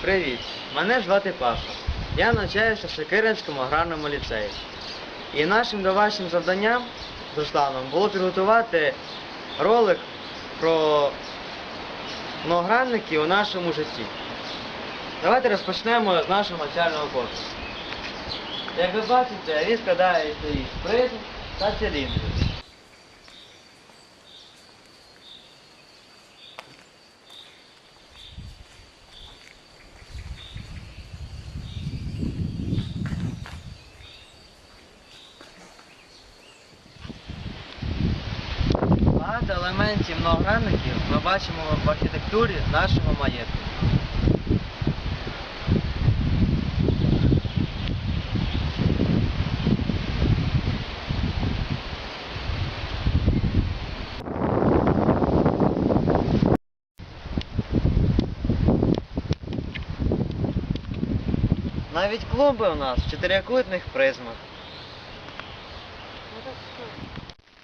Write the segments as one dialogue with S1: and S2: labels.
S1: Привіт, мене звати Паша. Я навчаюся в Шекиринському аграрному ліцеї. І нашим домашнім завданням з Русланом було підготувати ролик про многогранники у нашому житті. Давайте розпочнемо з нашого навчального корпусу. Як ви бачите, він складається із призм та циліндрів. Елементів многогранників ми бачимо в архітектурі нашого маєтку. Навіть клумби у нас в чотирикутних призмах.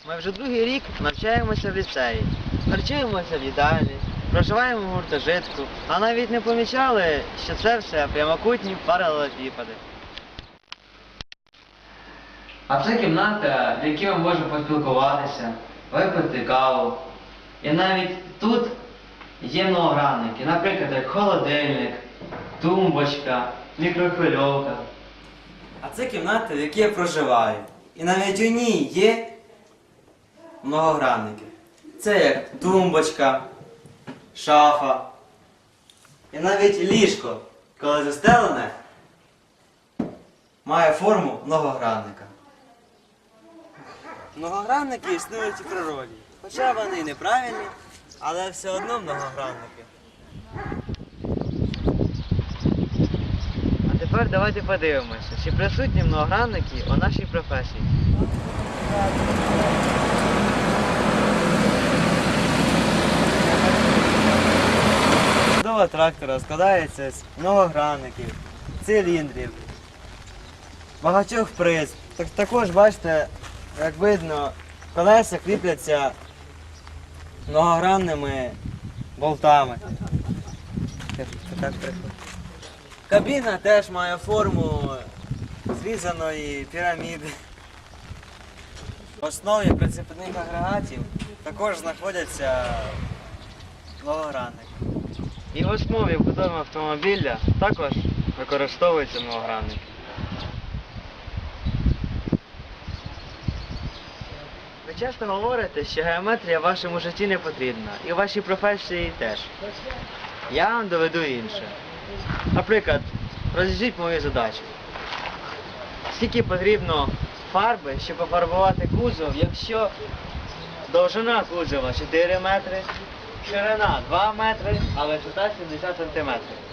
S1: Ми вже другий рік навчаємося в ліцеї, харчуємося в їдальні, проживаємо в гуртожитку, а навіть не помічали, що це все прямокутні паралелепіпеди. А це кімната, в якій ми можемо поспілкуватися, випити каву. І навіть тут є многогранники, наприклад, як холодильник, тумбочка, мікрохвильовка.
S2: А це кімната, в якій я проживаю. І навіть у ній є многогранники. Це як тумбочка, шафа. І навіть ліжко, коли застелене, має форму многогранника. Многогранники існують у природі. Хоча вони неправильні, але все одно многогранники.
S1: А тепер давайте подивимося, чи присутні многогранники у нашій професії.
S2: Трактора складається з многогранників, циліндрів, багатьох приз. Так, також бачите, як видно, колеса кріпляться многогранними болтами. Кабіна теж має форму зрізаної піраміди. В основі прицепних агрегатів також знаходяться многогранники.
S1: І в основі будови автомобіля також використовуються многогранники. Ви часто говорите, що геометрія в вашому житті не потрібна, і в вашій професії теж. Я вам доведу інше. Наприклад, розв'яжіть мою задачу. Скільки потрібно фарби, щоб пофарбувати кузов, якщо довжина кузова 4 метри, ширина 2 метри, а висота 70 сантиметрів.